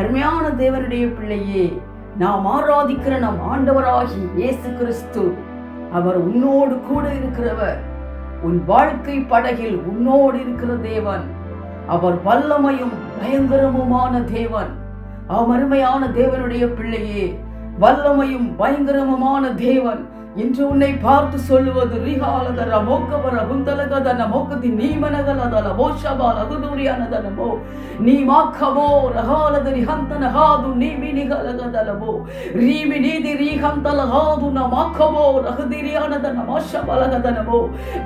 அருமையான தேவனுடைய பிள்ளையே நாம் ஆராதிக்கிற நம் ஆண்டவராகி இயேசு கிறிஸ்து அவர் உன்னோடு கூட இருக்கிறவர். உன் வாழ்க்கை படகில் உன்னோடு இருக்கிற தேவன். அவர் வல்லமையும் பயங்கரமுமான தேவன். அவருமையான தேவனுடைய பிள்ளையே வல்லமையும் பயங்கரமுமான தேவன். இன்று உன்னை பார்த்து சொல்லுவது ரிஹாலதர மோக்கவர குந்தலகதன மோக்கத்தின் நீமனகலதல மோஷபால குதூரியானதனமோ. நீ மாக்கமோ ரஹாலதரி ஹந்தன ஹாது நீமி நிகலகதலமோ ரீமி நீதி ரீஹந்தல ஹாது ந மாக்கமோ ரஹதிரியானதன மோஷபலகதனமோ.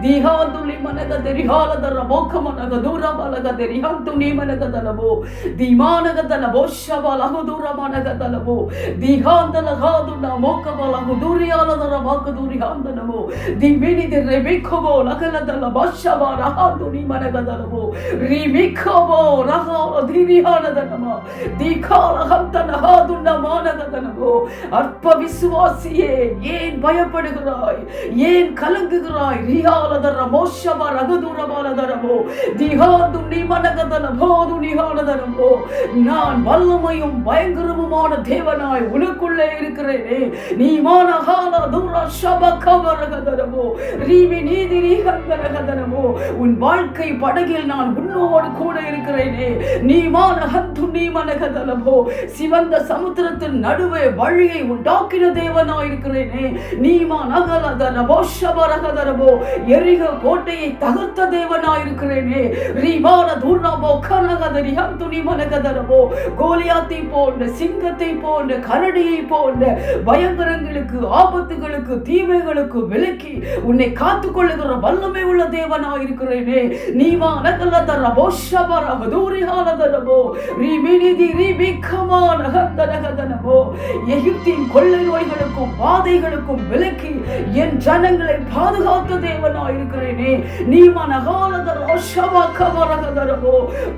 தீஹாந்துலி மனகத ரிஹாலதர மோக்கமனக தூரபலகத ரிஹந்து நீமனகதலமோ தீமானகதல மோஷபல குதூரமனகதலமோ தீஹாந்தல ஹாது ந மோக்கபல குதூரியானதன makaduri handanamo dimini de rebikobo lakaladala bashaba rahanduri managadalamo rimikobo rahao diri hanadanama dikala hantana hadunna managadalamo அற்ப விசுவாசியே ஏன் பயப்படுகிறாய் ஏன் கலங்குகிறாய் ரியாலதர மோஷப ரகதூரமானதரமோ திகாது நீ மனகதன போது நிகாலதரமோ நான் வல்லமையும் பயங்கரமுமான தேவனாய் உனக்குள்ளே இருக்கிறேனே நீ மானகால தூரா உன் வாழ்க்கை படகில் நான் உன்னோடு கூட இருக்கிறேனே. நீ மானகந்து நீ மனகதலமோ சிவந்த சமுத்திரத்தின் நடுவே வழியை உண்டாக்கின தேவனாயிருக்கிறேனே. நீமா நகலதரபோ ஷபரகதரபோ எரிக கோட்டையை தகர்த்த தேவனாயிருக்கிறேனே. ரீமான தூர்ணமோ? கனகதரி ஹந்துனி மனகதனமோ? கோலியாத்தை போன்ற சிங்கத்தை போன்ற கரடியை போன்ற பயங்கரங்களுக்கு ஆபத்துகளுக்கு தீமைகளுக்கு விலக்கி உன்னை காத்து கொள்ளுகிற வல்லமை உள்ள தேவனாயிருக்கிறேனே. நீமா நகலதரபோ ஷபரகதூரிஹாலதரபோ ரீமினிதி ரீபிக்கமா நகந்தனகதனமோ எகிப்தின் கொள்ளை நோய்களுக்கும் பாதைகளுக்கும் விலக்கி என் ஜனங்களை பாதுகாத்த தேவனாயிருக்கிறேனே. நீ மனகாலதரோ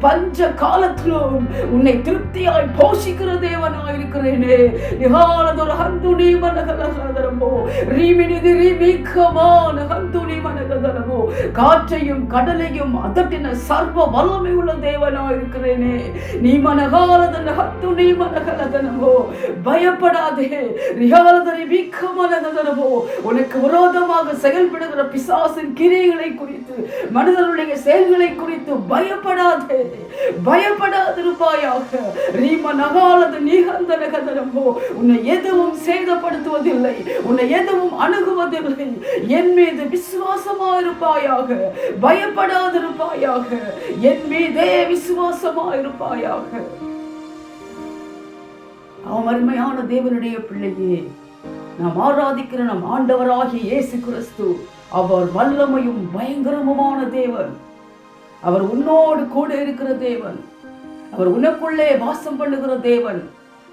பஞ்ச காலத்திலும் உன்னை திருப்தியாய் போஷிக்கிற தேவனாயிருக்கிறேனே. நிகாலதொரு ஹந்து நீ மனகலகதரமோ ரீமினிதி ரீமிக்கமான ஹந்து நீ மனகதரமோ காற்றையும் கடலையும் அதட்டின சர்வ வல்லமை உள்ள தேவனாயிருக்கிறேனே. நீ மனகாலதன ஹத்து நீ மனகலதனவோ பயப்படாதே. ரியாலதரை வீக்கமானதனமோ உனக்கு விரோதமாக செயல்படுகிற பிசாசின் கிரைகளை குறித்து மனிதனுடைய செயல்களை குறித்து பயப்படாதே. பயப்படாதிருப்பாயாக. ரீம நகாலது நீகந்த நகதனவோ உன்னை எதுவும் சேதப்படுத்துவதில்லை. உன்னை எதுவும் அணுகுவதில்லை. என் மீது இருப்பாயாக பயப்படாதிருப்பாயாக என் மீதே விசுவாசமாயிருப்பாயாக. அவன் அருமையான தேவனுடைய பிள்ளையே நாம் ஆராதிக்கிற நம் ஆண்டவராகிய இயேசு கிறிஸ்து அவர் வல்லமையும் பயங்கரமுமான தேவன். அவர் உன்னோடு கூட இருக்கிற தேவன். அவர் உனக்குள்ளே வாசம் பண்ணுகிற தேவன்.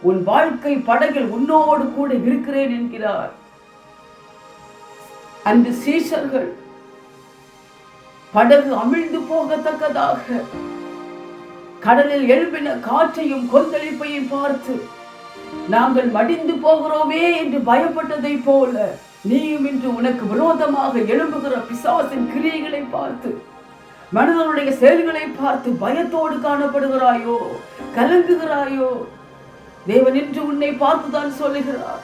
உன் வாழ்க்கை படகில் உன்னோடு கூட இருக்கிறேன் என்கிறார். அன்று சீஷர்கள் படகு அமிழ்ந்து போகத்தக்கதாக. கடலில் எழுப்பின காற்றையும் கொந்தளிப்பையும் பார்த்து நாங்கள் மடிந்து போகிறோமே என்று பயப்பட்டதை போல நீயும் இன்று உனக்கு விரோதமாக எழும்புகிற பிசாசின் கிரியைகளை பார்த்து மனிதனுடைய செயல்களை பார்த்து பயத்தோடு காணப்படுகிறாயோ கலங்குகிறாயோ? தேவன் இன்று உன்னை பார்த்துதான் சொல்லுகிறார்.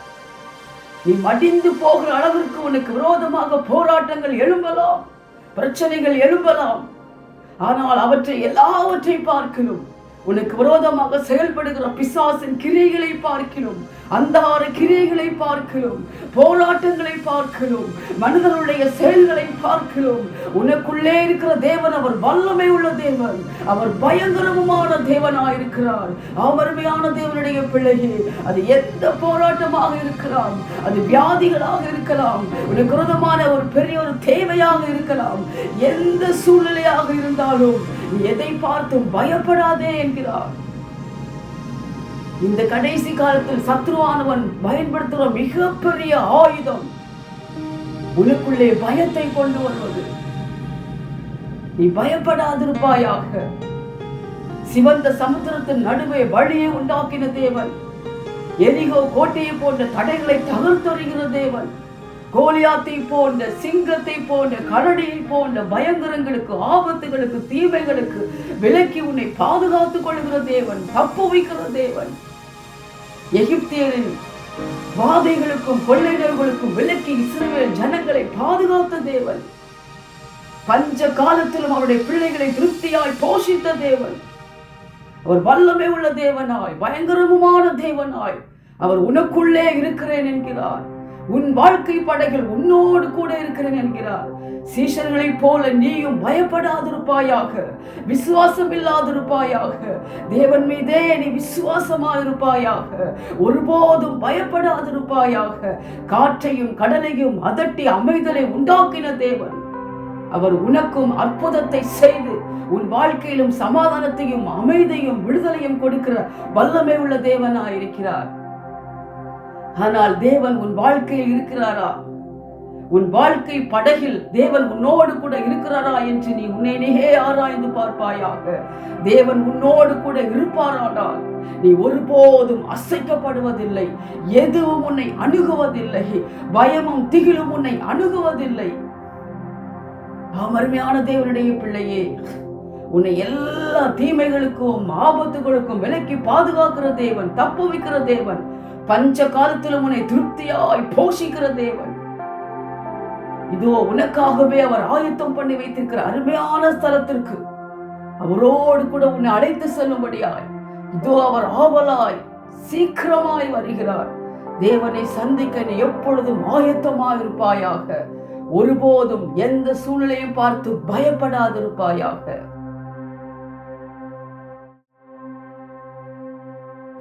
நீ மடிந்து போகிற அளவிற்கு உனக்கு விரோதமாக போராட்டங்கள் எழும்பலாம். பிரச்சனைகள் எழும்பலாம். ஆனால் அவற்றை எல்லாவற்றை பார்க்கணும் உனக்கு விரோதமாக செயல்படுகிற பிசாசின் கிரைகளை பார்க்கிறோம் அந்தார கிரியைகளை பார்க்கிறோம் போராட்டங்களை பார்க்கிறோம் மனிதனுடைய செயல்களை பார்க்கிறோம் உனக்குள்ளே இருக்கிற தேவன் அவர் வல்லமை உள்ள தேவன். அவர் பயங்கரமுமான தேவனாயிருக்கிறார். அவருமையான தேவனுடைய பிள்ளையே அது எந்த போராட்டமாக இருக்கலாம்? அது வியாதிகளாக இருக்கலாம். உனக்கு விரோதமான ஒரு பெரிய ஒரு தேவையாக இருக்கலாம். எந்த சூழ்நிலையாக இருந்தாலும் எதை பார்த்தும் பயப்படாதே என்கிறார். இந்த கடைசி காலத்தில் சத்ருவானவன் பயன்படுத்துகிற மிகப்பெரிய ஆயுதம் உனக்குள்ளே பயத்தை கொண்டு வருவது. நீ பயப்படாதிருப்பாயாக. சிவந்த சமுத்திரத்தின் நடுவே வழியை உண்டாக்கின தேவன். எரிகோ கோட்டையை போன்ற தடைகளை தகர்த்தொறிகிற தேவன். கோலியாத்தை போன்ற சிங்கத்தை போன்ற கரடியை போன்ற பயங்கரங்களுக்கு ஆபத்துகளுக்கு தீமைகளுக்கு விலக்கி உன்னை பாதுகாத்துக் கொள்கிற தேவன் தப்பு வைக்கிற தேவன். எகிப்தியரின் வாதைகளுக்கும் கொள்ளைகளுக்கும் விலக்கி இஸ்ரேல் ஜனங்களை பாதுகாத்த தேவன். பஞ்ச காலத்திலும் அவருடைய பிள்ளைகளை திருப்தியாய் போஷித்த தேவன். அவர் வல்லமை உள்ள தேவனாய் பயங்கரமுமான தேவனாய் அவர் உனக்குள்ளே இருக்கிறேன் என்கிறார். உன் வாழ்க்கை படைகள் உன்னோடு கூட இருக்கிறேன் என்கிறார். சீஷர்களைப் போல நீயும் பயப்படாதிருப்பாயாக விசுவாசம் இல்லாதிருப்பாயாக தேவன் மீதே நீ விசுவாசமாயிருப்பாயாக ஒருபோதும் பயப்படாதிருப்பாயாக காற்றையும் கடலையும் அதட்டி அமைதலை உண்டாக்கின தேவன். அவர் உனக்கும் அற்புதத்தை செய்து உன் வாழ்க்கையிலும் சமாதானத்தையும் அமைதியும் விடுதலையும் கொடுக்கிற வல்லமை உள்ள தேவனாயிருக்கிறார். ஆனால் தேவன் உன் வாழ்க்கையில் இருக்கிறாரா? உன் வாழ்க்கை படகில் தேவன் உன்னோடு கூட இருக்கிறாரா என்று நீ உன்னையே ஆராய்ந்து பார்ப்பாயாக. தேவன் உன்னோடு கூட இருப்பாரானால் நீ ஒருபோதும் அசைக்கப்படுவதில்லை எதுவும் உன்னை அணுகுவதில்லை பயமும் திகிலும் உன்னை அணுகுவதில்லை. ஆம், அருமையான தேவனுடைய பிள்ளையே உன்னை எல்லா தீமைகளுக்கும் ஆபத்துகளுக்கும் விலக்கி பாதுகாக்கிற தேவன் தப்பு வைக்கிற தேவன் பஞ்ச காலத்திலும் உன்னை திருப்தியாய் போஷிக்கிற தேவன். இதோ உனக்காகவே அவர் ஆயத்தம் பண்ணி வைத்திருக்கிற அருமையான ஸ்தலத்திற்கு அவரோடு கூட உன்னை அழைத்து செல்லும்படியாய் இதோ அவர் ஆவலாய் சீக்கிரமாய் வருகிறார். தேவனை சந்திக்க நீ எப்பொழுதும் ஆயத்தமாக இருப்பாயாக ஒருபோதும் எந்த சூழ்நிலையும் பார்த்து பயப்படாதிருப்பாயாக.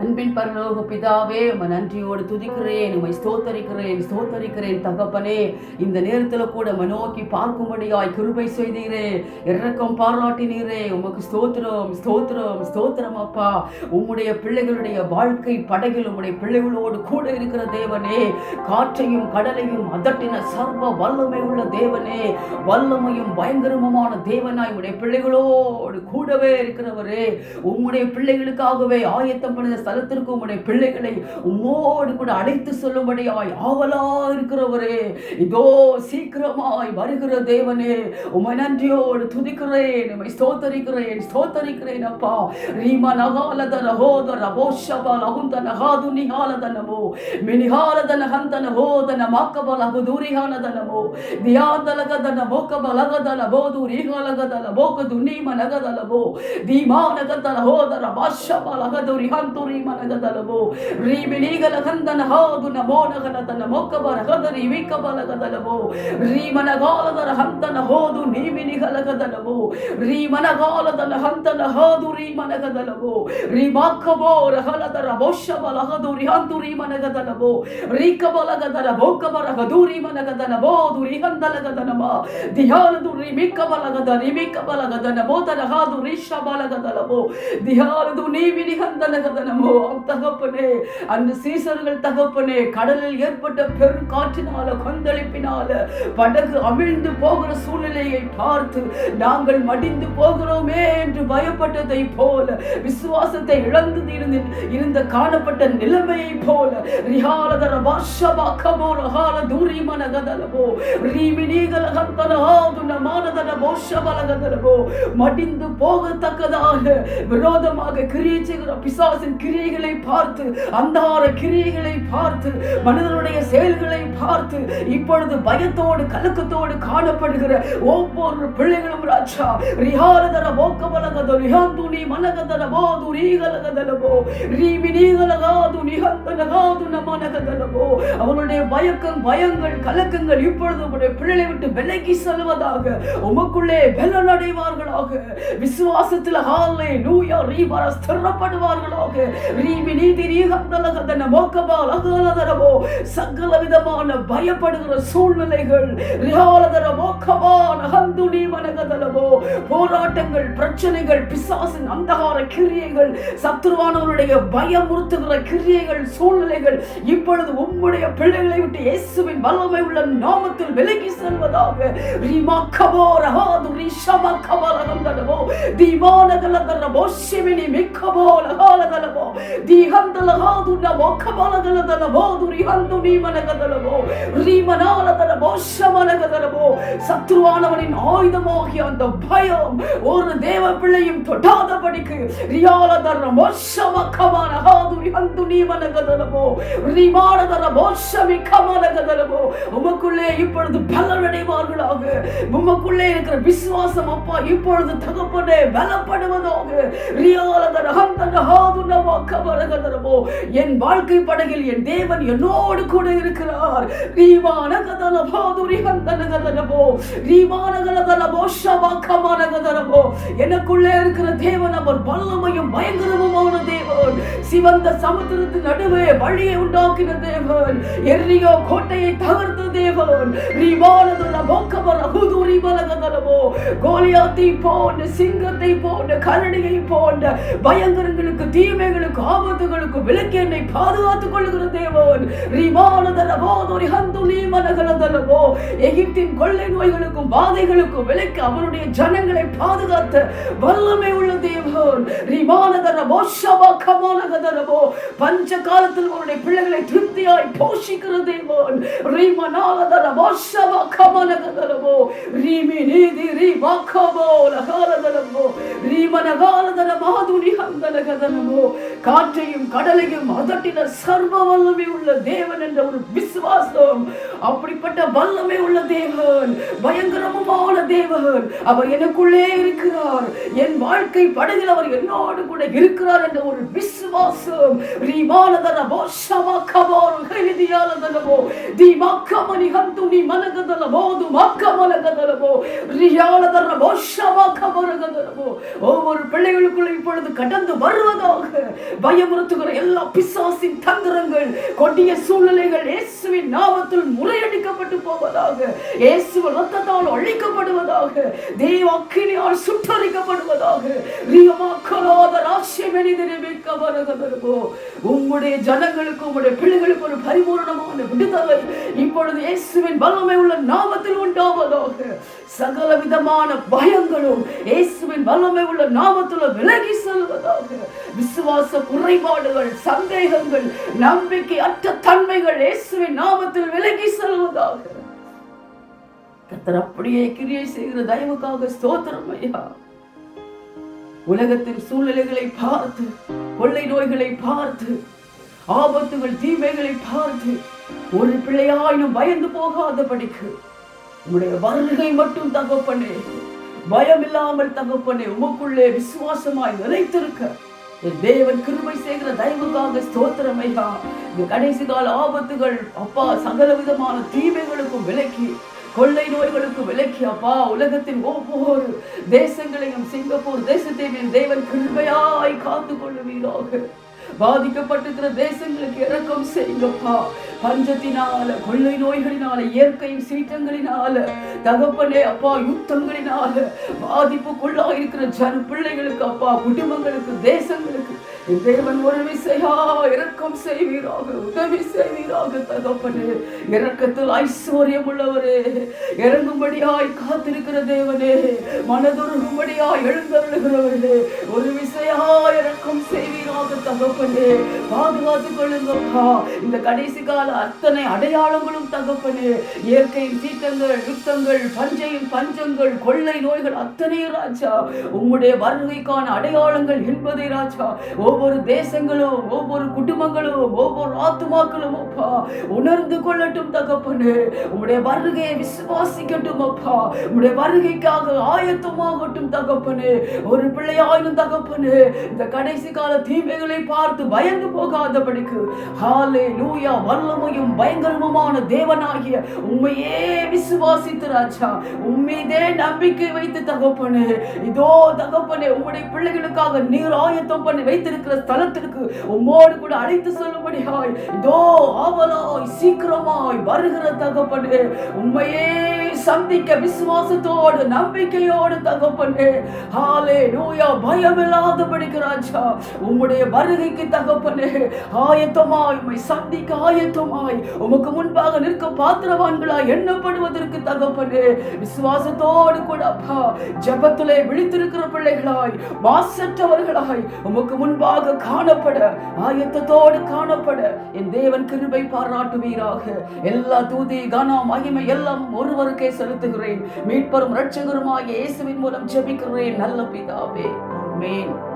அன்பின் பரலோக பிதாவே உம நன்றியோடு துதிக்கிறேன் உமை ஸ்தோத்தரிக்கிறேன் ஸ்தோத்தரிக்கிறேன் தகப்பனே. இந்த நேரத்துல கூட உம்மை நோக்கி பார்க்கும்படியாய் கிருபை செய்தீரே. இறக்கம் பாராட்டினீரே. உமக்கு ஸ்தோத்திரம் ஸ்தோத்திரம் ஸ்தோத்திரம் அப்பா. உம்முடைய பிள்ளைகளுடைய வாழ்க்கை படகில் உம்முடைய பிள்ளைகளோடு கூட இருக்கிற தேவனே. காற்றையும் கடலையும் அதட்டின சர்வ வல்லமை உள்ள தேவனே. வல்லமையும் பயங்கரமான தேவனாய் உடைய பிள்ளைகளோடு கூடவே இருக்கிறவரே. உம்முடைய பிள்ளைகளுக்காகவே ஆயத்தம் பண்ண ஸ்தலத்திற்கு உம்முடைய பிள்ளைகளை உம்மோடு கூட அழைத்து சொல்லும்படியாய் ஆவலா இருக்கிறவரே. இதோ சீக்கிரமாய் வருகிற தேவனே உமை நன்றியோடு துதிக்கிறேன் உமை ஸ்தோத்தரிக்கிறேன் ஸ்தோத்தரிக்கிறேன் அப்பா. ரீமா நகாலத நகோத ரபோஷப லகுந்த நகாது நிகாலத நமோ மினிகாலத நகந்த நகோத நமாக்கப லகு தூரிகாலத நமோ தியாந்தலகத நமோக்கப லகத லபோது ரீகாலகத லபோக துனீம நகத லபோ தீமா நகத லஹோத ரபாஷப லகது ಮನಗದಲವೋ ರೀ ಬಿಳಿಗಲ ಕಂದನ ಹಾದು ನಮೋನಗನದನ ಮೊಕ್ಕಬರ ಹದರಿ ವಿಕಬಲಗದಲವೋ ರೀ ಮನಗಾಲದರ ಹಂತನ ಹೋದು ನೀವಿನಿಗಲಗದಲವೋ ರೀ ಮನಗಾಲದನ ಹಂತನ ಹಾದು ರೀ ಮನಗದಲವೋ ರೀ ಮಾಕ್ಕಬೋ ರಹಲದರ ಬೊಶಬಲ ಹದುರಿ ಹಂದು ರೀ ಮನಗದಲವೋ ರೀಕಬಲಗದರ ಬೊಕ್ಕಬರ ಹದೂರಿ ಮನಗದಲವೋ ದುರಿ ಹಂದಲಗದನಮ ದಿಹಾಲದು ರೀ ಮಿಕ್ಕಬಲಗದ ರೀ ಮಿಕ್ಕಬಲಗದನ ಮೋದರ ಹಾದು ರೀ ಶಬಲಗದಲವೋ ದಿಹಾಲದು ನೀವಿನಿ ಹಂದಲಗದನಮೋ தகப்பனே அந்த சீசர்கள் தகப்பனே கடலில் ஏற்பட்ட பெரும் காற்றினால கொந்தளிப்பினால படகு அமிழ்ந்து போகிற சூழ்நிலையை பார்த்து நாங்கள் மடிந்து போகிறோமே என்று பயப்பட்டதை போல விசுவாசத்தை இழந்து இருந்து இருந்த காணப்பட்ட நிலைமையை போல ரிஹாலதர பாஷபா கபோ ரஹால தூரி மனகதலவோ ரீமினீகல கந்தனஹாது போஷபலகதலவோ மடிந்து போகத்தக்கதாக விரோதமாக கிரியை செய்கிற பிசாசின் கிரி கிரியைகளை பார்த்து அந்தார கிரியைகளை பார்த்து மனிதனுடைய செயல்களை பார்த்து இப்பொழுது பயத்தோடு கலக்கத்தோடு காணப்படுகிற ஒவ்வொரு பிள்ளைகளும் ராஜா. ரிஹாரதர மோக்கமலகத ரிஹாந்துனி மனகதல போது ரீகலகதலபோ நிகந்தனகாது நமனகதலபோ அவனுடைய பயக்கம் பயங்கள் கலக்கங்கள் இப்பொழுது உடைய பிள்ளைகளை விட்டு விலகி செல்வதாக உமக்குள்ளே வெள்ளன் அடைவார்களாக விசுவாசத்தில் ஹாலே லூயா ரீபார ஸ்திரப்படுவார்களாக. சகல விதமான பயப்படுகிற சூழ்நிலைகள் போராட்டங்கள் பிரச்சனைகள் பிசாசின் அந்தகார கிரியைகள் சத்துருவானவருடைய பயமுறுத்துகிற கிரியைகள் சூழ்நிலைகள் இப்பொழுது உம்முடைய பிள்ளைகளை விட்டு இயேசுவின் வல்லமை உள்ள நாமத்தில் விலகி செல்வதாக. Reema கபோர ஹாது ரிஷம Dimona della Darabo, Simini Mikabola, Hola Dalabo, Di Handala Hodunabo, Kabala della Dalabo, Rihandu Nimana Dalabo, Rimanola Dalabo, Shamana Dalabo, சத்ருவானவனின் ஆயுதமாகிய அந்த பயம் ஒரு தேவ பிள்ளையும் தொடாதபடிக்கு ரியால தர மோஷம கமான ஹாதுரி அந்து நீமன கதலமோ ரிமான தர மோஷமி கமான கதலமோ உமக்குள்ளே இப்பொழுது பலனடைவார்களாக உமக்குள்ளே இருக்கிற விசுவாசம் அப்பா இப்பொழுது தகப்பனே பலப்படுவதாக. என் வாழ்க்கை படகில் என் தேவன் என்னோடு கூட இருக்கிறார். ரீமான கதல பாதுரி ஹந்தன ரீமான கலதலபோ ஷபா கமான எனக்குள்ளே இருக்கிற தேவன் அவர் வல்லமையும் பயங்கரமுமான தேவன் சிவந்த சமுத்திரத்தின் நடுவே வழியை உண்டாக்கின தேவன் எரியோ கோட்டையை தகர்த்த தேவன் ரீமானதல போக்கவர் புதுரி மலகதலபோ கோலியாத்தை போன்ற சிங்கத்தை போன்ற கரடியை போன்ற பயங்கரங்களுக்கு தீமைகளுக்கு ஆபத்துகளுக்கு விலக்கி என்னை பாதுகாத்துக் கொள்ளுகிற தேவன் ரிமானதல போதொரி ஹந்துலி சகோதரமோ எகிப்தின் கொள்ளை நோய்களுக்கும் பாதைகளுக்கும் விலைக்கு அவருடைய ஜனங்களை பாதுகாத்த வல்லமை உள்ள தேவன். ரிமானதர போஷபா பஞ்ச காலத்தில் அவருடைய பிள்ளைகளை திருப்தியாய் போஷிக்கிற தேவன். ரிமனாலதர போஷபா கமானகதரவோ ரீமி நீதி ரீமா கபோ லகாலதரவோ மாதுரி ஹந்தனகதரவோ காற்றையும் கடலையும் அதட்டின சர்வ வல்லமை உள்ள தேவன் என்ற ஒரு விசுவாசம் அப்படிப்பட்ட வல்லமை உள்ள தேவன் பயங்கரமான தேவன் அவர் எனக்குள்ளே இருக்கிறார். என் வாழ்க்கை படகில் அவர் என்னோடு கூட இருக்கிறார் என்ற ஒரு விசுவாசம். ரீமானதனமோ சமக்கமோ ஹெலிதியாலதனபோ தீமாக்கமணி ஹந்துனி மனகதனமோ துமாக்கமலகதனமோ ரியா ஒவ்வொரு பிள்ளைகளுக்குள்ள இப்பொழுது கடந்து வருவதாக பயமுறுத்துகிற எல்லா பிசாசின் தந்திரங்கள் கொடிய சூழ்நிலைகள் இயேசுவின் நாமத்தில் முறையடிக்கப்பட்டு போவதாக இயேசுவின் ரத்தத்தால் அழிக்கப்படுவதாக தேவ அக்கினியால் சுட்டரிக்கப்படுவதாக ரியமாக்கலாத ராசியமெனிதிரமிக்கவரகதரகோ உங்களுடைய ஜனங்களுக்கு உங்களுடைய பிள்ளைகளுக்கு ஒரு பரிபூர்ணமான விடுதலை. இப்பொழுது இயேசுவின் வல்லமை உள்ள நாமத்தில் உண்டாவதாக சகல விதமான பயங்களும் இயேசுவின் வல்லமை உள்ள நாமத்துல விலகி செல்வதாக விசுவாச குறைபாடுகள் சந்தேகங்கள் நம்பிக்கை அற்ற தன்மைகள் இயேசுவின் நாமத்தில் விலகி செல்வதாக. கத்தர் அப்படியே கிரியை செய்கிற தயவுக்காக ஸ்தோத்திரம் ஐயா. உலகத்தின் சூழ்நிலைகளை பார்த்து கொள்ளை நோய்களை பார்த்து ஆபத்துகள் தீமைகளை பார்த்து ஒரு பிள்ளையாயினும் பயந்து போகாதபடிக்கு உங்களுடைய வருகை மட்டும் தகப்பனே பயம் இல்லாமல் தகப்பனே உமக்குள்ளே விசுவாசமாய் நிலைத்திருக்க. என் தேவன் கிருமை செய்கிற தயவுக்காக ஸ்தோத்திரமைகா இந்த கடைசி கால ஆபத்துகள் அப்பா சகல விதமான தீமைகளுக்கும் விலக்கி கொள்ளை நோய்களுக்கு விலக்கி அப்பா உலகத்தின் ஒவ்வொரு தேசங்களையும் சிங்கப்பூர் தேசத்தையும் என் தேவன் கிருமையாய் காத்து கொள்ளுவீராக பாதிக்கப்பட்டிருக்கிற தேசங்களுக்கு இறக்கம் செய்யுங்கப்பா. பஞ்சத்தினால கொள்ளை நோய்களினால இயற்கை சீற்றங்களினால தகப்பனே அப்பா யுத்தங்களினால பாதிப்புக்குள்ளா இருக்கிற ஜன பிள்ளைகளுக்கு அப்பா குடும்பங்களுக்கு தேசங்களுக்கு தேவன் ஒரு விசையா இரக்கம் செய்வீராக உதவி செய்வீராக தகப்பனே. இரக்கத்தில் ஐஸ்வர்யம் உள்ளவரே. இறங்கும்படியாய் காத்திருக்கிற தேவனே. மனதுருகும்படியாய் எழுந்தருளுகிறவர்களே ஒரு விசையா இரக்கம் செய்வீராக தகப்பனே. பாதுகாத்துக் கொள்ளுங்கப்பா. இந்த கடைசி கால அத்தனை அடையாளங்களும் தகப்பனே. இயற்கையின் சீட்டங்கள் யுத்தங்கள் பஞ்சையின் பஞ்சங்கள் கொள்ளை நோய்கள் அத்தனை ராஜா. உம்முடைய வருகைக்கான அடையாளங்கள் என்பதை ராஜா. ஒவ்வொரு தேசங்களும் ஒவ்வொரு குடும்பங்களும் ஒவ்வொரு ஆத்துமாக்களும் அப்பா உணர்ந்து கொள்ளட்டும் தகப்பனு. உம்முடைய வருகையை விசுவாசிக்கட்டும் அப்பா. உம்முடைய வருகைக்காக ஆயத்தமாகட்டும் தகப்பனு. ஒரு பிள்ளையாயினும் தகப்பனு. இந்த கடைசி கால தீமைகளை பார்த்து பயந்து போகாதபடிக்கு. ஹாலே லூயா வல்லமையும் பயங்கரமுமான தேவனாகிய உண்மையே விசுவாசித்து ராஜா. உண்மையதே நம்பிக்கை வைத்து தகப்பனு. இதோ தகப்பனே உங்களுடைய பிள்ளைகளுக்காக நீர் ஆயத்தம் பண்ணி இருக்கிற ஸ்தலத்திற்கு உம்மோடு கூட அழைத்து சொல்லும்படியாய் இதோ ஆவலாய் சீக்கிரமாய் வருகிற தகப்பனே உண்மையே சந்திக்க விசுவாசத்தோடு நம்பிக்கையோடு தகப்பனே. ஹாலே நோயா பயம் பயமில்லாதபடிக்கு ராஜா உம்முடைய வருகைக்கு தகப்பனே ஆயத்தமாய் உம்மை சந்திக்க ஆயத்தமாய் உமக்கு முன்பாக நிற்க பாத்திரவான்களாய் எண்ணப்படுவதற்கு தகப்பனே விசுவாசத்தோடு கூட அப்பா ஜபத்திலே விழித்திருக்கிற பிள்ளைகளாய் மாசற்றவர்களாய் உமக்கு முன்பாக முன்பாக காணப்பட ஆயத்தத்தோடு காணப்பட. என் தேவன் கிருபை பாராட்டுவீராக. எல்லா தூதி கனம் மகிமை எல்லாம் ஒருவருக்கே செலுத்துகிறேன். மீட்பரும் ரட்சகருமாகிய இயேசுவின் மூலம் ஜெபிக்கிறேன். நல்ல பிதாவே ஆமென்.